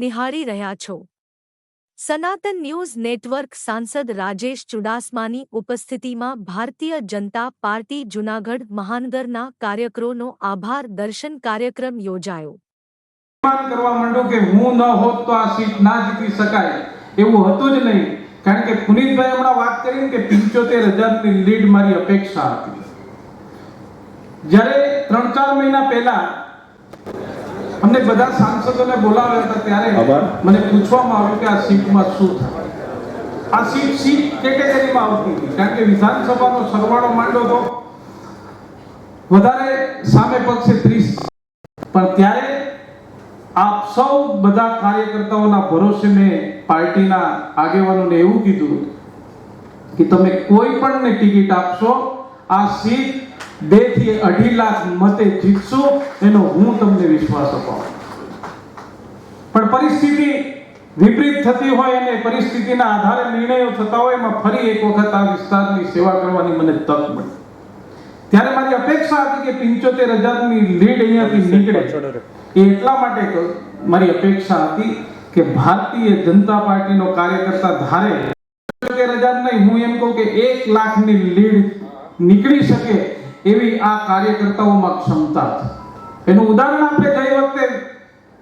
નિહાળી રહ્યા છો. સનાતન ન્યૂઝ નેટવર્ક સાંસદ રાજેશ ચુડાસમાની ઉપસ્થિતિમાં ભારતીય જનતા પાર્ટી જૂનાગઢ મહાનગરના કાર્યકરોનો આભાર દર્શન કાર્યક્રમ યોજાયો. કરવા માંડો કે હું ન હોત તો આ સીટ ના જીતી શકાય, એવું હતું જ નહીં. કારણ કે પુનિતભાઈ હમણાં વાત કરી કે પંચોતેર હજારની લીડ મારી અપેક્ષા હતી. જ્યારે ત્રણ ચાર મહિના પહેલા અમને બધા સાંસદોને બોલાવ્યા હતા ત્યારે. મને પૂછવામાં આવ્યું કે આ સીટમાં શું થાય. આ સીટ સીટ કેટેગરીમાં આવતી હતી કારણ કે વિધાનસભાનો સરવાળો માંડ્યો તો વધારે સામે પક્ષે ત્રીસ. પણ ત્યારે આપ સૌ બધા કાર્યકર્તાઓના ભરોસે મેં પાર્ટીના આગેવાનોને એવું કીધું કે તમે કોઈ પણને ટિકિટ આપશો આ સીટ બેથી અઢી લાખ મતે જીતશો એનો હું તમને વિશ્વાસ અપાવું. પણ પરિસ્થિતિ વિપરીત થતી હોય અને પરિસ્થિતિના આધારે નિર્ણયો થતા હોય એમાં ફરી એક વખત આ વિસ્તારની સેવા કરવાની મને તક મળી. ત્યારે મારી અપેક્ષા હતી કે પંચોતેર હજારની લીડ અહીંયાથી નીકળે. એ એટલા માટે મારી અપેક્ષા હતી કે ભારતીય જનતા પાર્ટીનો કાર્યકર્તા ધારે પંચોતેર હજાર નહીં હું એમ કહું કે એક લાખની લીડ નીકળી શકે એવી આ કાર્યકર્તાઓમાં ક્ષમતા છે એનું ઉદાહરણ આપણે ગઈ વખતે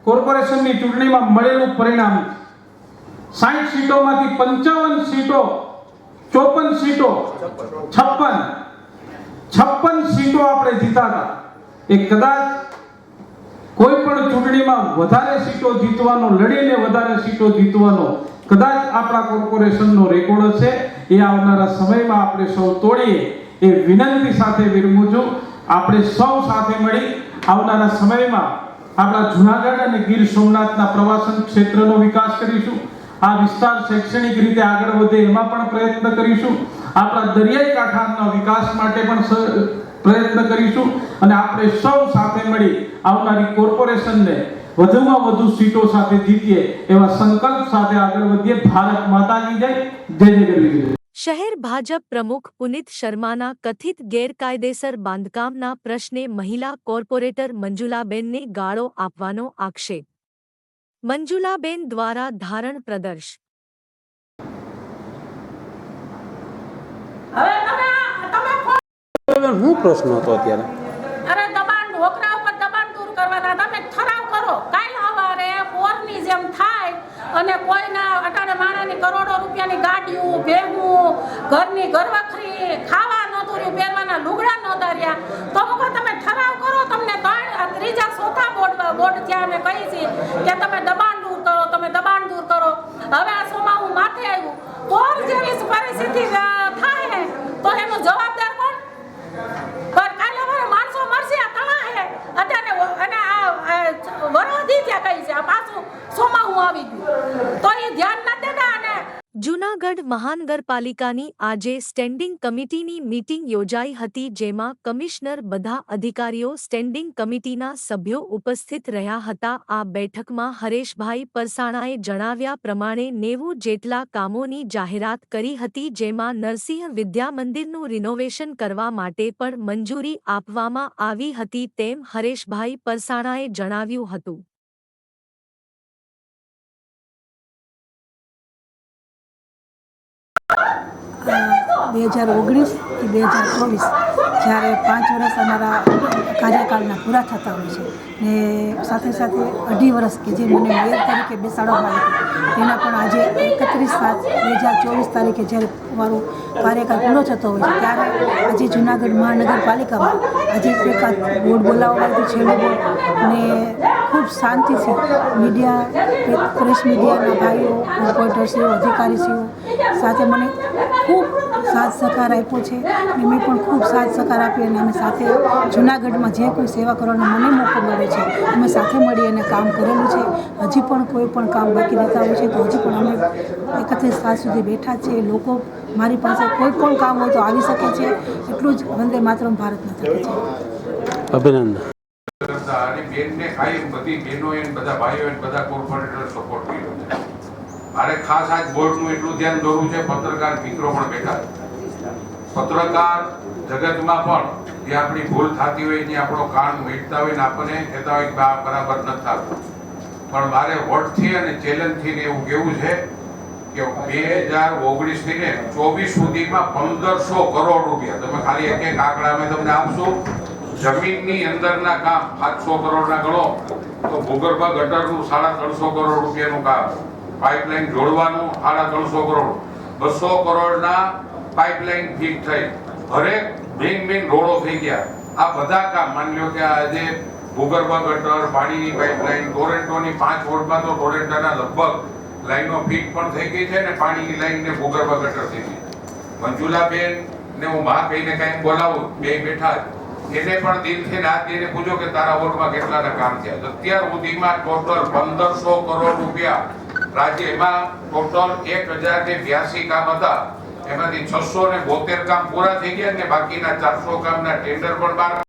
કોર્પોરેશનની ચૂંટણીમાં મળેલું પરિણામ સાઠ સીટોમાંથી પંચાવન સીટો, ચોપન સીટો, છપ્પન છપ્પન સીટો આપણે જીતા હતા એ કદાચ કોઈ પણ ચૂંટણીમાં વધારે સીટો જીતવાનો, લડીને વધારે સીટો જીતવાનો કદાચ આપણા કોર્પોરેશનનો રેકોર્ડ હશે. એ આવનારા સમયમાં આપણે સૌ તોડીએ. એ વિનંતી સાથે વિરમું છું. આપણે સૌ સાથે મળી આવનારા સમયમાં આપણા જુનાગઢ અને ગીર સોમનાથના પ્રવાસન ક્ષેત્રનો વિકાસ કરીશું. આ વિસ્તાર શૈક્ષણિક રીતે આગળ વધે એમાં પણ પ્રયત્ન કરીશું. આપણા દરિયાઈ કાંઠાના વિકાસ માટે પણ પ્રયત્ન કરીશું. અને આપણે સૌ સાથે મળી આવનારી કોર્પોરેશનને વધુમાં વધુ સીટો સાથે જીતીએ એવા સંકલ્પ સાથે આગળ વધીએ. ભારત માતા જય. જય જય. શહેર ભાજપ પ્રમુખ પુનિત શર્માના કથિત ગેરકાયદેસર બાંધકામના પ્રશ્ને મહિલા કોર્પોરેટર મંજુલાબેનને ગાળો આપવાનો આક્ષેપ. મંજુલાબેન દ્વારા ધારણ પ્રદર્શ. હવે તમે તમે ફોન શું પ્રશ્ન હતો અત્યારે? અરે દબાણ ઢોકરા ઉપર દબાણ દૂર કરવાના તમે ઠરાવ કરો. કાલ સવારે પોરની જેમ થાય અને કોઈના અટાણે માણાની કરોડો રૂપિયાની ગાડીઓ ભેગું ઘરની ઘરવખરી ખાવા નહોતું રહ્યું પહેરવાના લુગડા નહોતા રહ્યા. તો મુકો તમે ઠરાવ કરો, તમને ત્રણ ત્રીજા ચોથા બોર્ડ બોર્ડ ત્યાં અમે કહી છીએ કે તમે દબાણ દૂર કરો, તમે દબાણ દૂર કરો. હવે આ હું માથે આવ્યું. કોર જેવી પરિસ્થિતિ અ, થાય તો એનો જવાબદાર કોણ પણ કાલે અમારે માણસો મરશે આ તળા હે અત્યારે વ- અને આ આ વરોધી ત્યાં કઈ છે આ પાછું સોમાવું આવી ગયું તો એ ધ્યાન નથી દેતા અને જૂનાગઢ મહાનગરપાલિકાની આજે સ્ટેન્ડિંગ કમિટીની મીટિંગ યોજાઈ હતી જેમાં કમિશનર બધા અધિકારીઓ સ્ટેન્ડિંગ કમિટીના સભ્યો ઉપસ્થિત રહ્યા હતા. આ બેઠકમાં હરેશભાઈ પરસાણાએ જણાવ્યા પ્રમાણે નેવું જેટલા કામોની જાહેરાત કરી હતી જેમાં નરસિંહ વિદ્યા મંદિરનું રિનોવેશન કરવા માટે પણ મંજૂરી આપવામાં આવી હતી તેમ હરેશભાઈ પરસાણાએ જણાવ્યું હતું. Ah! બે હજાર ઓગણીસથી બે હજાર ચોવીસ, જ્યારે પાંચ વર્ષ અમારા કાર્યકાળના પૂરા થતા હોય છે ને સાથે સાથે અઢી વર્ષ કે જે મને મેયર તરીકે બેસાડવામાં આવી તેના પણ આજે એકત્રીસ સાત બે હજાર ચોવીસ તારીખે જ્યારે મારો કાર્યકાળ પૂરો થતો હોય છે, ત્યારે આજે જુનાગઢ મહાનગરપાલિકામાં આજે એકાદ બોર્ડ બોલાવવા આવ્યું છેલ્લું બોર્ડ ને ખૂબ શાંતિથી મીડિયા, પ્રેસ મીડિયાના ભાઈઓ રિપોર્ટર્સીઓ અધિકારીશ્રીઓ સાથે મને ખૂબ સાથ સહકાર આપ્યો છે. અને મેં પણ ખૂબ સાથ સહકાર આપ્યો અને અમે સાથે જુનાગઢમાં જે કોઈ સેવા કરવાનો મને મોકો મળે છે અમે સાથે મળી અને કામ કરેલું છે. હજી પણ કોઈ પણ કામ બાકી રહેતા હોય છે તો હજી પણ અમે એકત્રીસ સાત સુધી બેઠા છે લોકો મારી પાસે કોઈ પણ કામ હોય તો આવી શકે છે. એટલું જ વંદે માતરમ ભારત થકે છે. અભિનંદન. બેનને કાયમ બધી બહેનો ને બધા ભાઈઓ બધા કોર્પોરેટર સપોર્ટ કર્યો છે. મારે ખાસ આજ બોર્ડનું એટલું ધ્યાન દોરવું છે, પત્રકાર મિત્રો પણ બેઠા પત્રકાર જગતમાં પણ જે આપણી ભૂલ થતી હોય એની આપણો કાન મીટતા હોય ને આપણને કહેતા હોય કે બરાબર નથી થતું. પણ મારે વોટથી અને ચેલેન્જથી એવું કેવું છે કે બે હજાર ઓગણીસથી ને ચોવીસ સુધીમાં પંદરસો કરોડ રૂપિયા. તમે ખાલી એક એક આંકડા અમે તમને આપશું. જમીનની અંદરના કામ સાતસો કરોડના ગણો. તો ભૂગર્ભ ગટરનું સાડા ત્રણસો કરોડ રૂપિયાનું કામ. પાઇપલાઇન જોડવાનું સાડા ત્રણસો કરોડ. બસો કરોડના પાઇપલાઇન ફિટ થઈ. હરેક ભીન ભીન રોડો થઈ ગયા. આ બધા કામ, માની લો કે આજે ભૂગર્ભ ગટર, પાણીની પાઇપલાઇન, ટોરેન્ટોની પાંચ વોર્ડમાં તો ટોરેન્ટોના લગભગ લાઈનો ફિટ પણ થઈ ગઈ છે ને પાણીની લાઈન ને ભૂગર્ભ ગટર થઈ ગઈ. મંજુલાબેન ને હું માં કહીને કાંઈ બોલાવું, બે બેઠા જ. એને પણ દિલથી રાત દઈને પૂછો કે તારા વોર્ડમાં કેટલાના કામ થયા. અત્યાર સુધીમાં ટોટલ પંદરસો કરોડ રૂપિયા રાજ્યમાં ટોટલ એક હજાર ને બ્યાસી કામ હતા. એમાંથી છસો ને બોતેર કામ પૂરા થઈ ગયા ને બાકીના ચારસો કામના ટેન્ડર પણ બહાર